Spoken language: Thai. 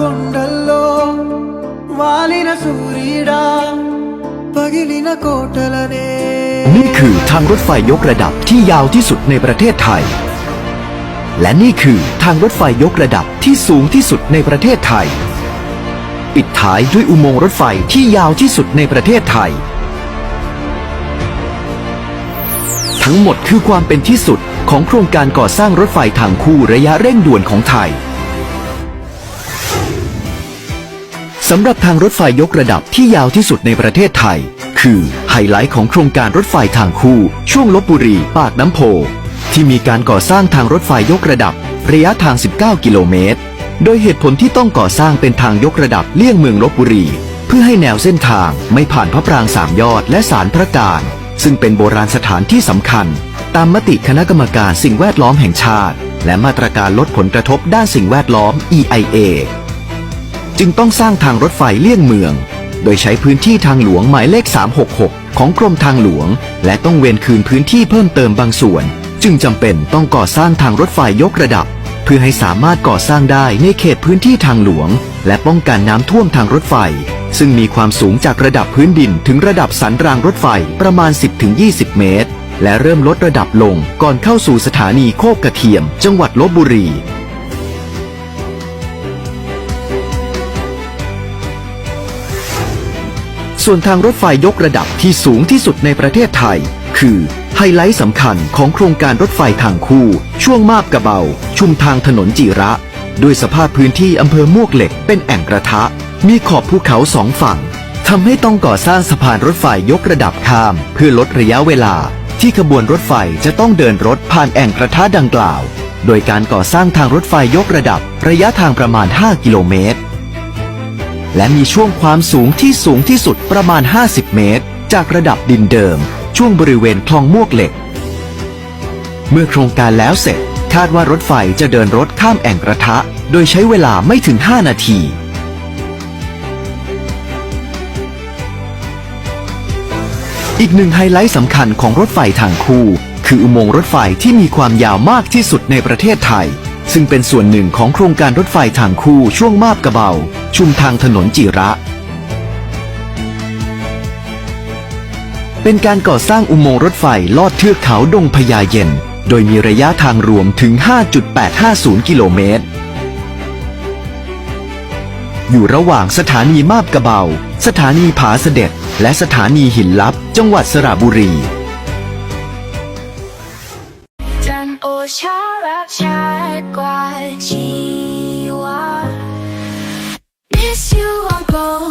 కొండల్లో వాలిన సూర్యుడా పగిలిన కోటలనే นี่คือทางรถไฟยกระดับที่ยาวที่สุดในประเทศไทย และนี่คือทางรถไฟยกระดับที่สูงที่สุดในประเทศไทย ปิดท้ายด้วยอุโมงค์รถไฟที่ยาวที่สุดในประเทศไทย ทั้งหมดคือความเป็นที่สุดของโครงการก่อสร้างรถไฟทางคู่ระยะเร่งด่วนของไทย สำหรับทางรถไฟยกระดับที่ยาวที่สุดในประเทศไทย คือไฮไลท์ของโครงการรถไฟทางคู่ ช่วงลบบุรี ปากน้ำโพ ที่มีการก่อสร้างทางรถไฟยกระดับ ระยะทาง 19 กิโลเมตร โดยเหตุผลที่ต้องก่อสร้างเป็นทางยกระดับเลี่ยงเมืองลบบุรี เพื่อให้แนวเส้นทางไม่ผ่านพระปรางสามยอดและสารพระการ ซึ่งเป็นโบราณสถานที่สำคัญ ตามมติคณะกรรมการสิ่งแวดล้อมแห่งชาติ และมาตรการลดผลกระทบด้านสิ่งแวดล้อม EIA จึงต้องสร้างทางรถไฟเลี่ยงเมือง โดยใช้พื้นที่ทางหลวงหมายเลข 366 ของกรมทางหลวง และต้องเวนคืนพื้นที่เพิ่มเติมบางส่วน จึงจำเป็นต้องก่อสร้างทางรถไฟยกระดับ เพื่อให้สามารถก่อสร้างได้ในเขตพื้นที่ทางหลวง และป้องกันน้ำท่วมทางรถไฟ ซึ่งมีความสูงจากระดับพื้นดินถึงระดับสันรางรถไฟประมาณ 10-20 เมตร และเริ่มลดระดับลงก่อนเข้าสู่สถานีโคกกระเทียม จังหวัดลบบุรี ส่วนทางรถไฟยกระดับที่สูงที่สุดในประเทศไทย คือไฮไลท์สำคัญของโครงการรถไฟทางคู่ ช่วงมาบกระเบา ชุมทางถนนจิระ ด้วยสภาพพื้นที่อำเภอมวกเหล็กเป็นแอ่งกระทะ มีขอบภูเขาสองฝั่งทำให้ต้องก่อสร้างสะพานรถไฟยกระดับข้าม เพื่อลดระยะเวลา ที่ขบวนรถไฟจะต้องเดินรถผ่านแอ่งกระทะดังกล่าว โดยการก่อสร้างทางรถไฟยกระดับระยะทางประมาณ 5 กิโลเมตร และมีช่วงความสูงที่สูงที่สุดประมาณ 50 เมตร จากระดับดินเดิม ช่วงบริเวณคลองมวกเหล็ก เมื่อโครงการแล้วเสร็จ คาดว่ารถไฟจะเดินรถข้ามแอ่งกระทะ โดยใช้เวลาไม่ถึง 5 นาทีอีกหนึ่งไฮไลท์สำคัญของรถไฟทางคู่ คืออุโมงค์รถไฟที่มีความยาวมากที่สุดในประเทศไทย ซึ่งเป็นส่วนหนึ่งของโครงการรถไฟทางคู่ช่วงมาบกระเบา ชุมทางถนนจิระ เป็นการก่อสร้างอุโมงค์รถไฟลอดเทือกเขาดงพญาเย็น โดยมีระยะทางรวมถึง 5.850 กิโลเมตร อยู่ระหว่างสถานีมาบกระเบา สถานีผาเสด็จ และสถานีหินลับ จังหวัดสระบุรี จันโอชา Miss you, Uncle.